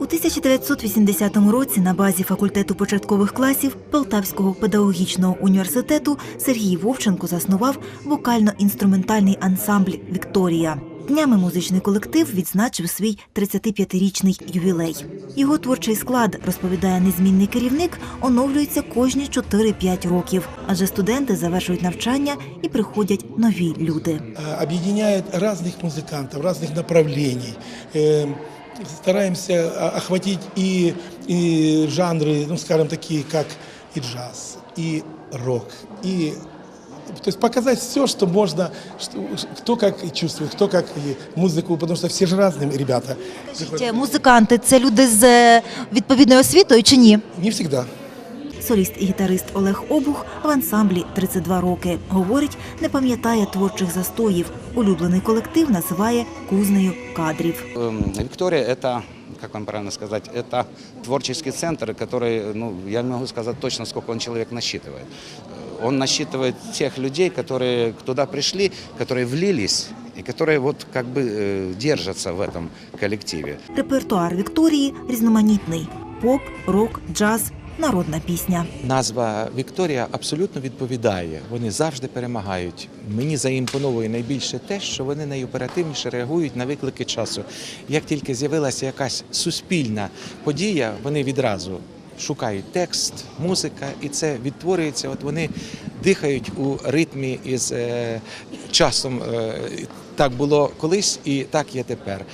У 1980 році на базі факультету початкових класів Полтавського педагогічного університету Сергій Вовченко заснував вокально-інструментальний ансамбль Вікторія. Днями музичний колектив відзначив свій 35-річний ювілей. Його творчий склад, розповідає незмінний керівник, оновлюється кожні 4-5 років, адже студенти завершують навчання і приходять нові люди. э, объединяет разных музыкантов, разных направлений. Э, Стараемся а, охватить и, и жанры, ну, скажем, такие, как и джаз, и рок, и то есть показать все, что можно, что, кто как и чувствует, кто как и музыку, потому что все же разные ребята. Скажіть, музиканти це люди з е, відповідною освітою чи ні? Не всегда. Соліст і гітарист Олег Обух в ансамблі 32 роки. Говорить, не пам'ятає творчих застоїв. Улюблений колектив називає кузнею кадрів. Эм, Виктория – это, как вам правильно сказать, это творческий центр, который, ну, я могу сказать точно, сколько он человек насчитывает. Э, Он насчитывает тех людей, которые туда пришли, которые влились и которые вот как бы э, держатся в этом коллективе. Репертуар Вікторії різноманітний: поп, рок, джаз, народна пісня. Назва Вікторія абсолютно відповідає. Вони завжди перемагають. Мені заімпоновує найбільше те, що вони найоперативніше реагують на виклики часу. Як тільки з'явилася якась суспільна подія, вони відразу шукають текст, музика, і це відтворюється. От вони дихають у ритмі із е, часом. Е, так було колись і так є тепер.